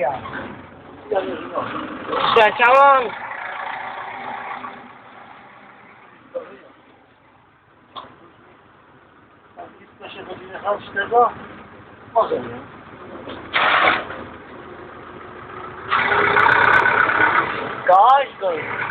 ja. Łąka. Tam blisko się będzie jechać z tego? Może nie. Go.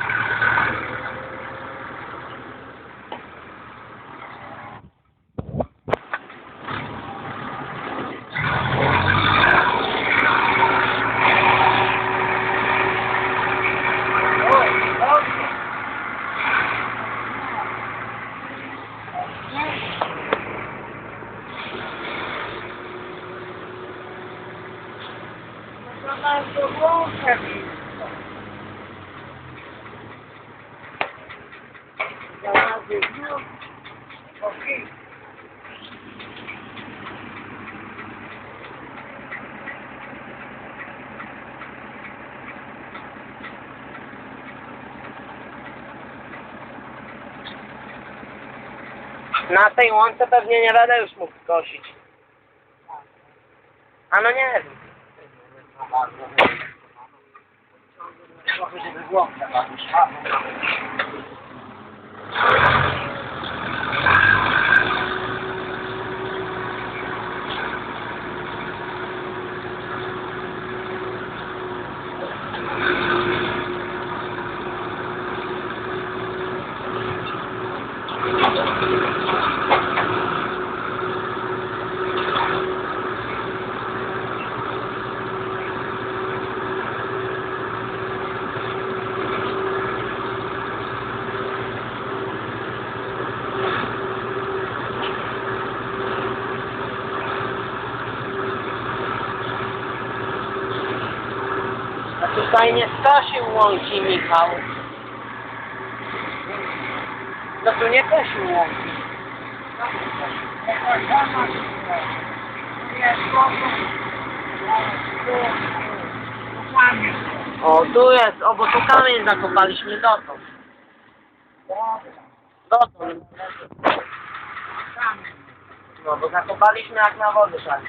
Blisko. Znalazły znów. Na tej łące pewnie nie będę już mógł kosić. A no nie wiem. Trochę, żeby tutaj nie skosił łąki Michał. No tu nie kosił łąki. O, tu jest, o, bo tu kamień zakopaliśmy dotąd. Dotąd. No, bo zakopaliśmy jak na wodę szali.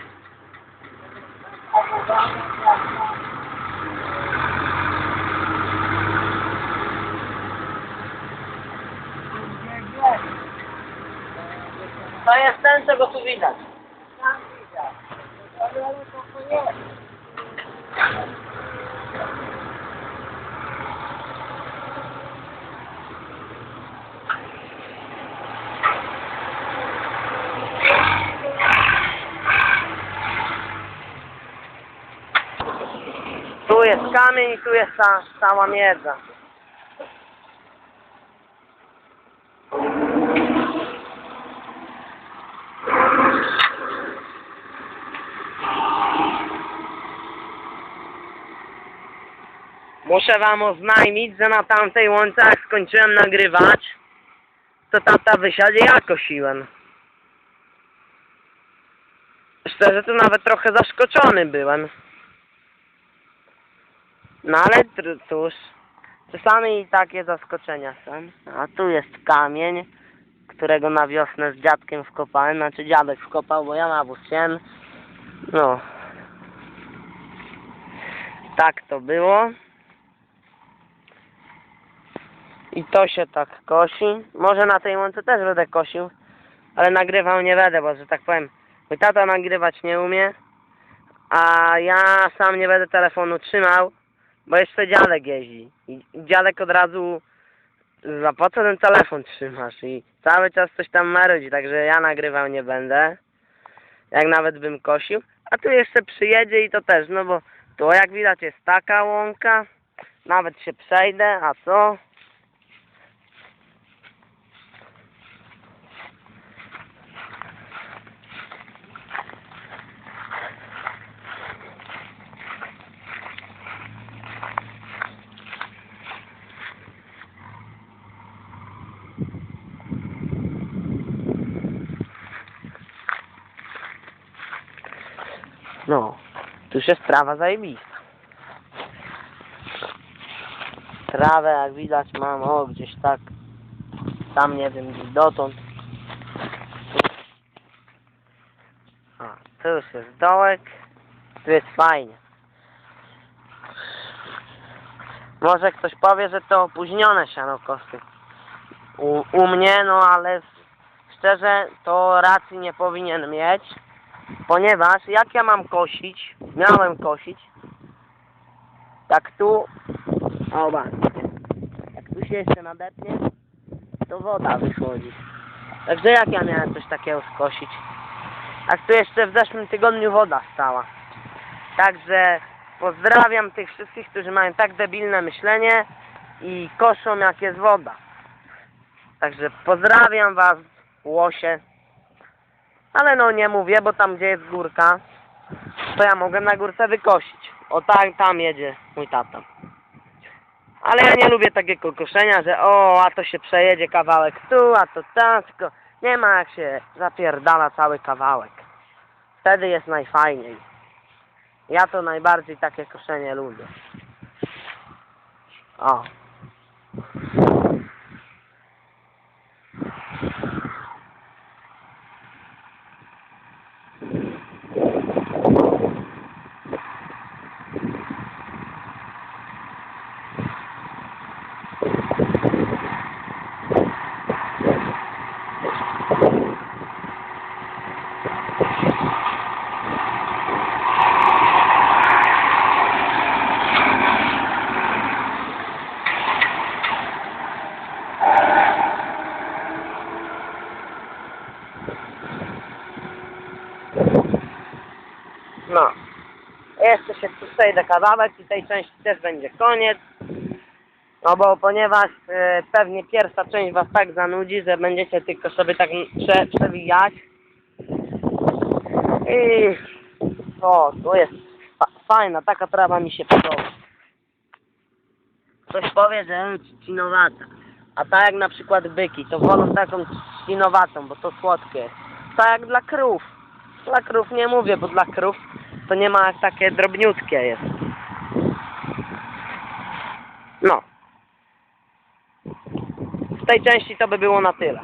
To jest ten, czego tu widać. Tu jest kamień i tu jest ta cała miedza. Muszę wam oznajmić, że na tamtej łące jak skończyłem nagrywać, to tata wysiadzie ja kosiłem. Szczerze to nawet trochę zaskoczony byłem. No ale cóż, czasami i takie zaskoczenia są. A tu jest kamień, którego na wiosnę z dziadkiem wkopałem, znaczy dziadek wkopał, bo ja nawóz siem. No. Tak to było. I to się tak kosi. Może na tej łące też będę kosił, ale nagrywał nie będę, bo że tak powiem, mój tata nagrywać nie umie, a ja sam nie będę telefonu trzymał, bo jeszcze dziadek jeździ. I dziadek od razu za po co ten telefon trzymasz? I cały czas coś tam marudzi, także ja nagrywał nie będę. Jak nawet bym kosił. A tu jeszcze przyjedzie i to też, no bo tu jak widać jest taka łąka. Nawet się przejdę, a co? No, tu już jest trawa zajebista. Trawę jak widać mam, o gdzieś tak, tam nie wiem, gdzieś dotąd. A, tu już jest dołek, tu jest fajnie. Może ktoś powie, że to opóźnione siano kosy. U, u mnie, no ale szczerze to racji nie powinien mieć, ponieważ jak ja mam kosić, miałem kosić, tak tu, o zobaczcie, jak tu się jeszcze nadepnie, to woda wychodzi. Także jak ja miałem coś takiego skosić? Jak tu jeszcze w zeszłym tygodniu woda stała. Także pozdrawiam tych wszystkich, którzy mają tak debilne myślenie i koszą jak jest woda. Także pozdrawiam was, łosie. Ale no nie mówię, bo tam gdzie jest górka, to ja mogę na górce wykosić. O tak, tam jedzie mój tata. Ale ja nie lubię takiego koszenia, że o, a to się przejedzie kawałek tu, a to tam, tylko nie ma jak się zapierdala cały kawałek. Wtedy jest najfajniej. Ja to najbardziej takie koszenie lubię. O. No. Jeszcze się tu przejdę kawałek i tej części też będzie koniec. No bo ponieważ e, pewnie pierwsza część was tak zanudzi, że będziecie tylko sobie tak prze, przewijać. I o, to jest fa fajna, taka trawa mi się podoba. Ktoś powie, że trzcinowata. A tak jak na przykład byki, to wolą taką trzcinowatą, bo to słodkie. Tak jak dla krów. Dla krów nie mówię, bo dla krów to nie ma jak takie drobniutkie jest. No. W tej części to by było na tyle.